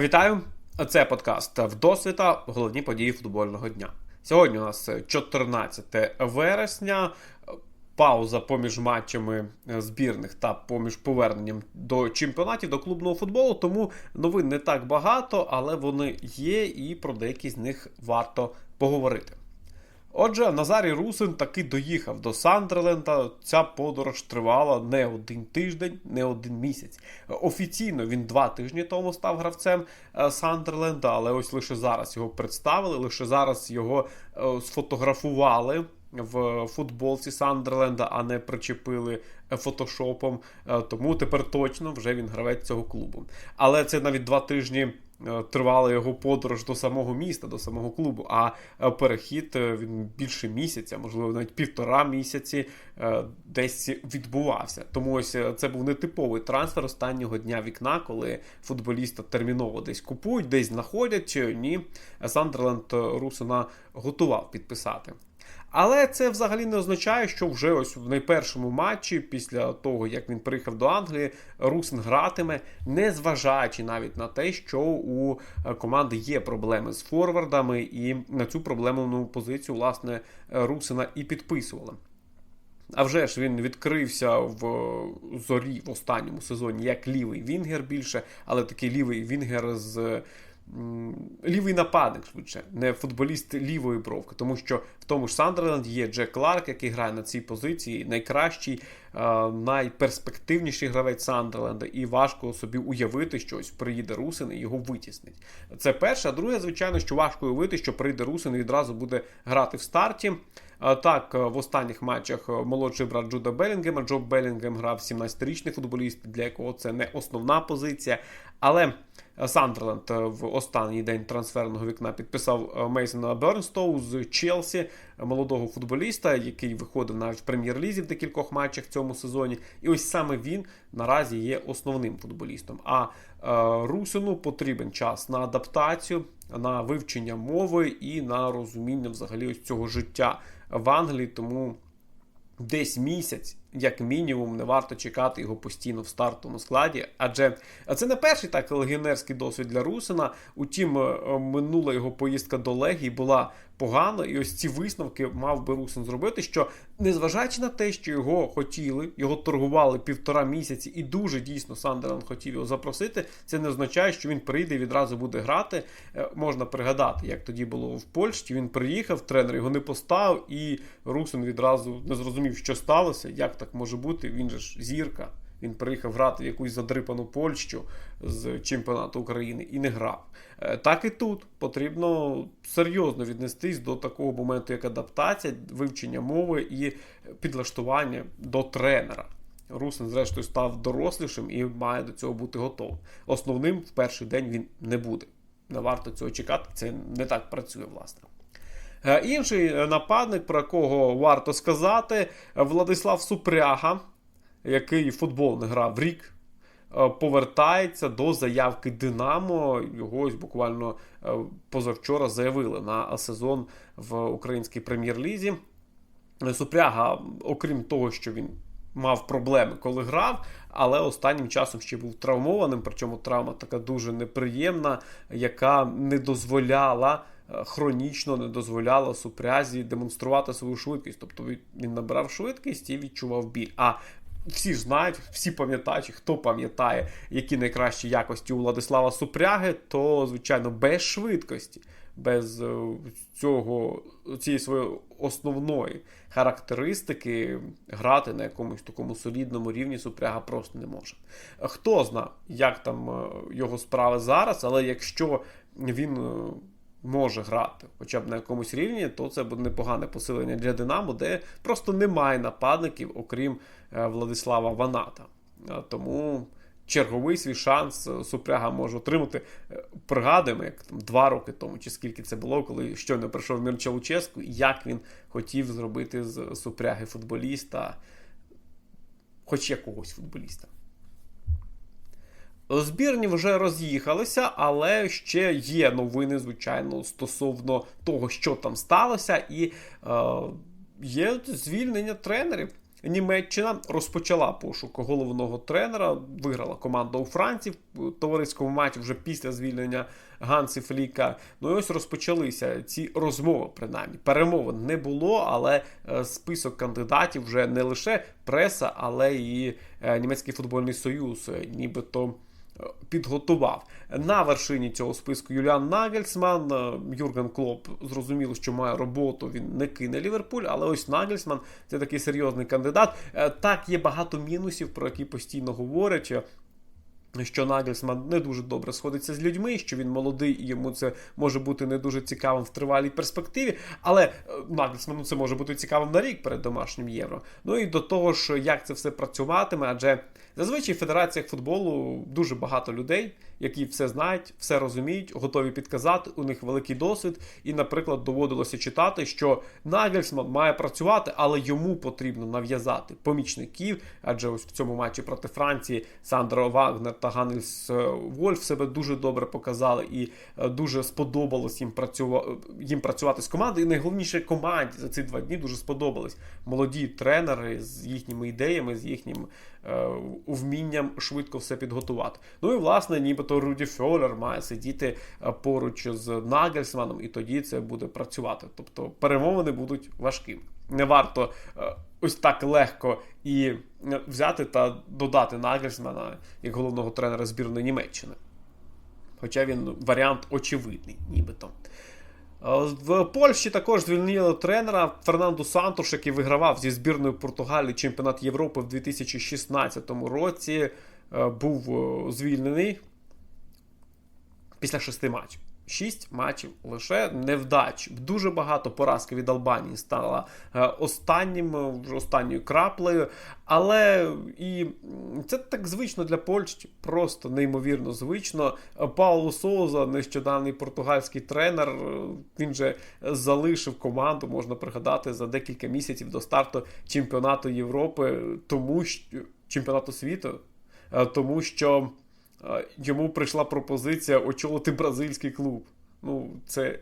Вітаю! Це подкаст Вдосвіта. Головні події футбольного дня. Сьогодні у нас 14 вересня. Пауза поміж матчами збірних та поміж поверненням до чемпіонатів до клубного футболу. Тому новин не так багато, але вони є, і про деякі з них варто поговорити. Отже, Назарій Русин таки доїхав до Сандерленда. Ця подорож тривала не один тиждень, не один місяць. Офіційно він два тижні тому став гравцем е, Сандерленда, але ось лише зараз його представили, лише зараз його е, сфотографували. В футболці Сандерленда, а не причепили е, фотошопом. Тому тепер точно вже він гравець цього клубу. Але це навіть два тижні Е, тривала його подорож до самого міста, до самого клубу. А е, перехід е, він більше місяця, можливо, навіть півтора місяці десь відбувався. Тому ось це був нетиповий трансфер останнього дня вікна, коли футболіста терміново десь купують, десь знаходять. Ні, Сандерленд Русина готував підписати. Але це взагалі не означає, що вже ось в найпершому матчі, після того як він приїхав до Англії, Русин гратиме, не зважаючи навіть на те, що у е, команди є проблеми з форвардами, і на цю проблемну позицію, власне, Русина і підписували. А вже ж він відкрився в зорі в останньому сезоні як лівий Вінгер більше, але такий лівий Вінгер з лівий нападник швидше, не футболіст лівої бровки, тому що в тому ж Сандерленді є Джек Кларк, який грає на цій позиції, найкращий, найперспективніший гравець Сандерленда, і важко собі уявити, що ось приїде Русин і його витіснить. Це перше. А друге, звичайно, що важко уявити, що прийде Русин і відразу буде грати в старті. Так, в останніх матчах молодший брат Джуда Белінгема. Джо Белінгем грав 17-річний футболіст, для якого це не основна позиція. Але Сандерленд в останній день трансферного вікна підписав е, Мейсона Бернстоу з Челсі, молодого футболіста, який виходив навіть в прем'єр-лізі в декількох матчах в цьому сезоні. І ось саме він наразі є основним футболістом. А е, Русину потрібен час на адаптацію, на вивчення мови і на розуміння взагалі ось цього життя в Англії. Тому десь місяць як мінімум, не варто чекати його постійно в стартовому складі. Адже це не перший так легіонерський досвід для Русина. Утім, е, минула його поїздка до Легії була погано, і ось ці висновки мав би Русин зробити. Що незважаючи на те, що його хотіли, його торгували півтора місяці, і дуже дійсно Сандерленд хотів його запросити, це не означає, що він прийде і відразу буде грати. Е, можна пригадати, як тоді було в Польщі. Він приїхав, тренер його не поставив, і Русин відразу не зрозумів, що сталося. як так може бути. Він же ж зірка. Він приїхав грати в якусь задрипану Польщу з чемпіонату України і не грав. Е, так і тут потрібно серйозно віднестись до такого моменту, як адаптація, вивчення мови і підлаштування до тренера. Русин, зрештою, став дорослішим і має до цього бути готовим. Основним в перший день він не буде. Не варто цього чекати, це не так працює, власне. Е, інший нападник, про якого варто сказати, Владислав Супряга, який футбол не грав рік, е, повертається до заявки Динамо. Його ось буквально е, позавчора заявили на сезон в українській прем'єр-лізі. Супряга, окрім того, що він мав проблеми, коли грав, але останнім часом ще був травмованим. Причому травма така дуже неприємна, яка не дозволяла. Е, хронічно не дозволяла супрязі демонструвати свою швидкість. Тобто він набирав швидкість і відчував біль. А всі ж знають, всі пам'ятають, хто пам'ятає, які найкращі якості у Владислава Супряги, то, звичайно, без швидкості, без е, цього, цієї своєї основної характеристики грати на якомусь такому солідному рівні Супряга просто не може. Хто знає, як там е, його справи зараз, але якщо він може грати, хоча б на якомусь рівні, то це буде непогане посилення для Динамо, де просто немає нападників, окрім е, Владислава Ваната. Е, тому черговий свій шанс е, Супряга може отримати. Пригадуємо, як там два роки тому, чи скільки це було, коли щойно прийшов Мірча Луческу, як він хотів зробити з Супряги футболіста, хоч якогось футболіста. Збірні вже роз'їхалися, але ще є новини, звичайно, стосовно того, що там сталося, і е, є звільнення тренерів. Німеччина розпочала пошук головного тренера, виграла команда у Франції в товариському матчі вже після звільнення Ганси Фліка. Ну і ось розпочалися ці розмови, принаймні. Перемовин не було, але е, список кандидатів вже не лише преса, але і е, німецький футбольний союз, е, нібито підготував. На вершині цього списку Юліан Нагельсман. Е, Юрген Клоп зрозуміло, що має роботу, він не кине Ліверпуль, але ось Нагельсман це такий серйозний кандидат. Е, так, є багато мінусів, про які постійно говорять. Що Нагельсман не дуже добре сходиться з людьми, що він молодий і йому це може бути не дуже цікавим в тривалій перспективі. Але е, Нагельсману це може бути цікавим на рік перед домашнім євро. Ну і до того ж, як це все працюватиме, адже зазвичай в федераціях футболу дуже багато людей які все знають, все розуміють, готові підказати. У них великий досвід. І, наприклад, доводилося читати, що Нагельсман має працювати, але йому потрібно нав'язати помічників. Адже ось в цьому матчі проти Франції Сандро Вагнер та Ганельс е, Вольф себе дуже добре показали і е, дуже сподобалось їм працювати їм працювати з командою. І найголовніше команді за ці два дні дуже сподобались молоді тренери з їхніми ідеями, з їхнім е, вмінням швидко все підготувати. Ну і власне, нібито Руді Фьолер має сидіти е, поруч з Нагельсманом, і тоді це буде працювати. Тобто перемовини будуть важкими. Не варто е, ось так легко і е, взяти та додати Нагельсмана як головного тренера збірної Німеччини. Хоча він варіант очевидний, нібито. В Польщі також звільнили тренера Фернанду Сантуш, який вигравав зі збірною Португалії чемпіонат Європи в 2016 році. Був звільнений після шести матчів. Шість матчів лише невдач. Дуже багато поразки від Албанії стала е, останнім, е, останньою краплею. Але і це так звично для Польщі, просто неймовірно звично. Пауло Соуза, нещодавний португальський тренер, е, він же залишив команду, можна пригадати, за декілька місяців до старту чемпіонату Європи, тому що чемпіонату світу, тому що йому прийшла пропозиція очолити бразильський клуб. Ну, це.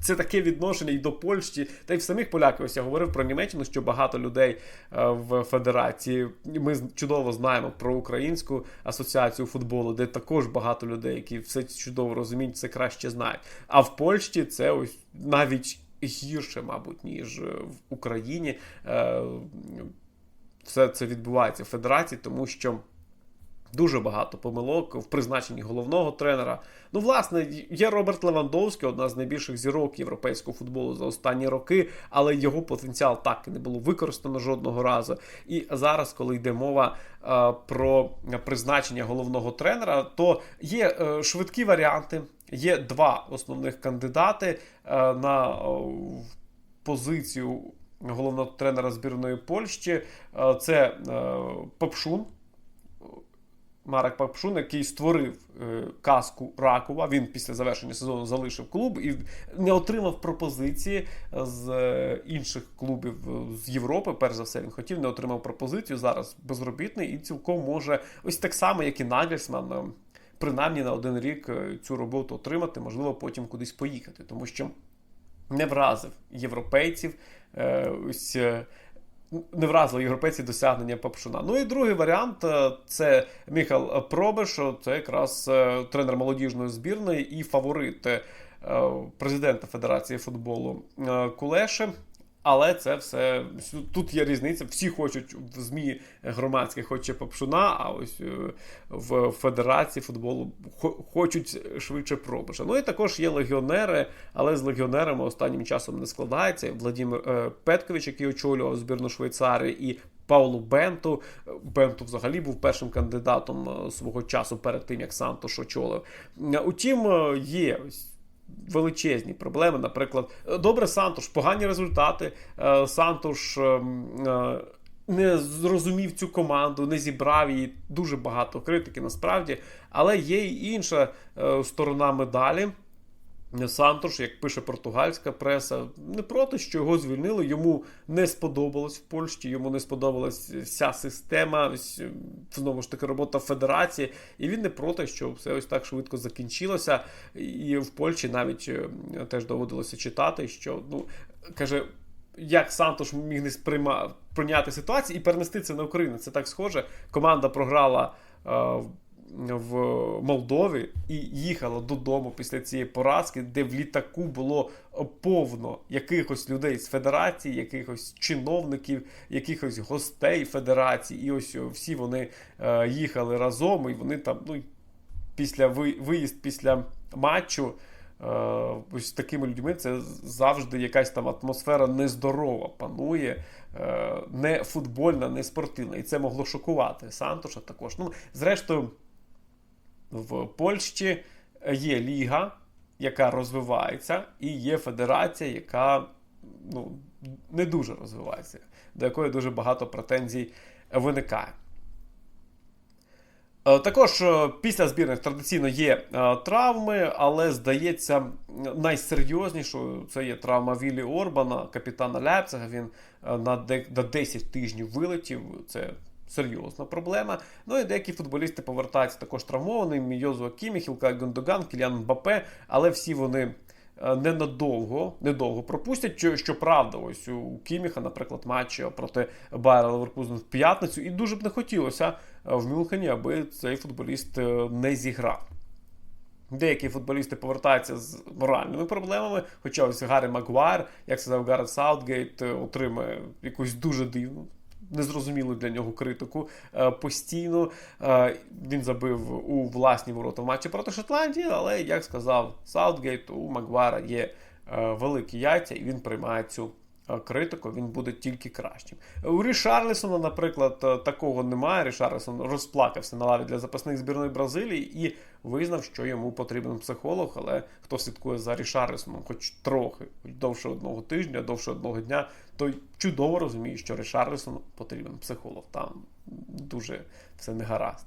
Це таке відношення і до Польщі, та й в самих поляків. Ось я говорив про Німеччину, що багато людей в Федерації. Ми чудово знаємо про Українську асоціацію футболу, де також багато людей, які все чудово розуміють, все краще знають. А в Польщі це ось навіть гірше, мабуть, ніж в Україні. Е, все це відбувається в Федерації, тому що. Дуже багато помилок в призначенні головного тренера. Ну, власне, є Роберт Левандовський, одна з найбільших зірок європейського футболу за останні роки, але його потенціал так і не було використано жодного разу. І зараз, коли йде мова е, про призначення головного тренера, то є е, швидкі варіанти. Є два основних кандидати е, на е, позицію головного тренера збірної Польщі. Е, це е, Попшун. Марек Папшун, який створив е, казку Ракова. Він після завершення сезону залишив клуб і не отримав пропозиції з е, інших клубів е, з Європи. Перш за все, він хотів, не отримав пропозицію. Зараз безробітний і цілком може ось так само, як і Нагельсман, е, принаймні на один рік е, цю роботу отримати, можливо, потім кудись поїхати, тому що не вразив європейців. Е, ось не вразили європейці досягнення Папшуна. Ну і другий варіант е, це Міхал Пробеш, це якраз е, тренер молодіжної збірної і фаворит е, президента Федерації футболу Кулеше. Але це все тут є різниця. Всі хочуть в ЗМІ громадське хоче Попшуна, а ось е, в Федерації футболу хочуть швидше пробиша. Ну і також є легіонери, але з легіонерами останнім часом не складається. Владимир е, Петкович, який очолював збірну Швейцарії, і Паулу Бенту. Бенту взагалі був першим кандидатом е, свого часу перед тим, як Сантош очолив. Утім, є ось величезні проблеми. Наприклад, добре, Сантош, погані результати. Сантуш Сантош. Ем, е, не зрозумів цю команду, не зібрав її дуже багато критики насправді, але є і інша е, сторона медалі. Сантош, як пише португальська преса, не проти, що його звільнили. Йому не сподобалось в Польщі, йому не сподобалась вся система, знову ж таки, робота федерації. І він не проти, що все ось так швидко закінчилося. І в Польщі навіть е, теж доводилося читати, що ну каже. як Сантош міг не сприйма... прийняти ситуацію і перенести це на Україну. Це так схоже. Команда програла е, в Молдові і їхала додому після цієї поразки, де в літаку було повно якихось людей з федерації, якихось чиновників, якихось гостей федерації. І ось всі вони е, їхали разом, і вони там, ну після виїзд після матчу. Е, ось такими людьми це завжди якась там атмосфера нездорова панує, е, не футбольна, не спортивна. І це могло шокувати Сантоша також. Ну, Зрештою, в Польщі є ліга, яка розвивається, і є федерація, яка ну, не дуже розвивається, до якої дуже багато претензій виникає. Е, також е, після збірних традиційно є е, травми, але здається, найсерйознішою це є травма Віллі Орбана, капітана Ляпцега. Він на 10 тижнів вилетів. Це серйозна проблема. Ну і деякі футболісти повертаються також травмованими. Йозуа Кімі, Хілкай Гондоган, Кіліан Мбапе, але всі вони. Ненадовго недовго пропустять. Щоправда, ось у Кіміха, наприклад, матч проти Байера Леверкузен в п'ятницю, і дуже б не хотілося в Мюнхені, аби цей футболіст е, не зіграв. Деякі футболісти повертаються з моральними проблемами, хоча ось Гаррі Магуайр, як сказав Гаррет Саутгейт, е, отримає якусь дуже дивну. Незрозумілу для нього критику е, постійно. Він забив у власні ворота в матчі проти Шотландії, але, як сказав Саутгейт, у Магвара є великі яйця, і він приймає цю критику, він буде тільки кращим. У Рішарлісона, наприклад, е, такого немає. Рішарлісон розплакався на лаві для запасних збірної Бразилії і визнав, що йому потрібен психолог. Але хто слідкує за Рішарлісоном, хоч трохи, довше одного тижня, довше одного дня, той чудово розуміє, що Рішарлісону потрібен психолог. Там дуже все не гаразд.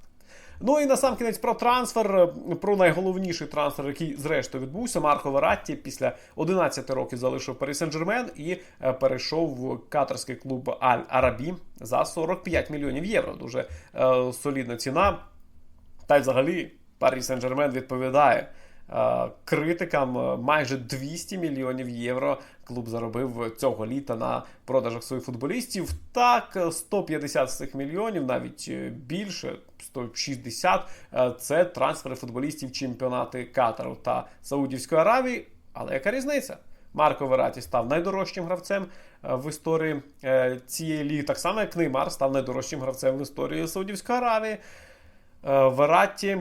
Ну і на сам кінець про трансфер, про найголовніший трансфер, який зрештою відбувся. Марко Вератті після 11 років залишив Парі Сен-Жермен і е, перейшов в катарський клуб Аль Арабі за 45 мільйонів євро. Дуже е, солідна ціна. Та й взагалі Парі Сен-Жермен відповідає. Е, критикам е, майже 200 мільйонів євро клуб заробив цього літа на продажах своїх футболістів. Так, 150 з цих мільйонів, навіть е, більше, 160 це трансфери футболістів чемпіонати Катару та Саудівської Аравії. Але яка різниця? Марко Вераті став найдорожчим гравцем в історії цієї ліги, так само як Неймар став найдорожчим гравцем в історії Саудівської Аравії. Вераті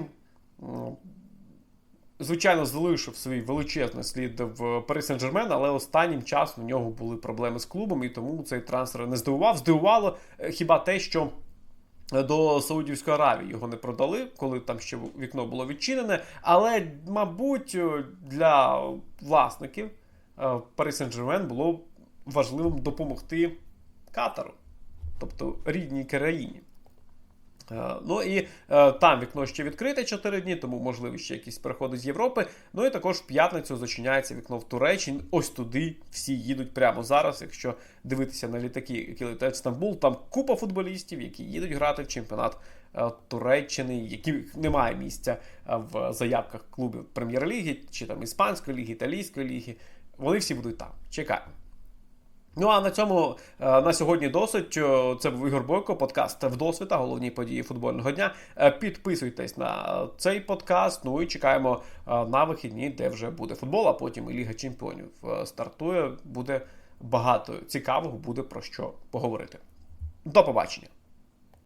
звичайно, залишив свій величезний слід в Пари Сен-Жермен, але останнім часом у нього були проблеми з клубом, і тому цей трансфер не здивував. Здивувало е, хіба те, що. До Саудівської Аравії його не продали, коли там ще вікно було відчинене. Але, мабуть, е, для власників е, Пари Сен-Жермен було важливим допомогти Катару, тобто рідній країні. Е, ну і е, там вікно ще відкрите 4 дні, тому можливі ще якісь переходи з Європи. Ну і також в п'ятницю зачиняється вікно в Туреччині. Ось туди всі їдуть прямо зараз. Якщо дивитися на літаки, які летять в Стамбул, там купа футболістів, які їдуть грати в чемпіонат е, Туреччини, яких немає місця в заявках клубів прем'єр-ліги, чи там іспанської ліги, італійської ліги. Вони всі будуть там. Чекаємо. Ну а на цьому е, на сьогодні досить. Це був Ігор Бойко, подкаст вдосвіта, головні події футбольного дня. Е, підписуйтесь на цей подкаст. Ну і чекаємо е, на вихідні, де вже буде футбол, а потім і Ліга Чемпіонів стартує. Буде багато цікавого, буде про що поговорити. До побачення.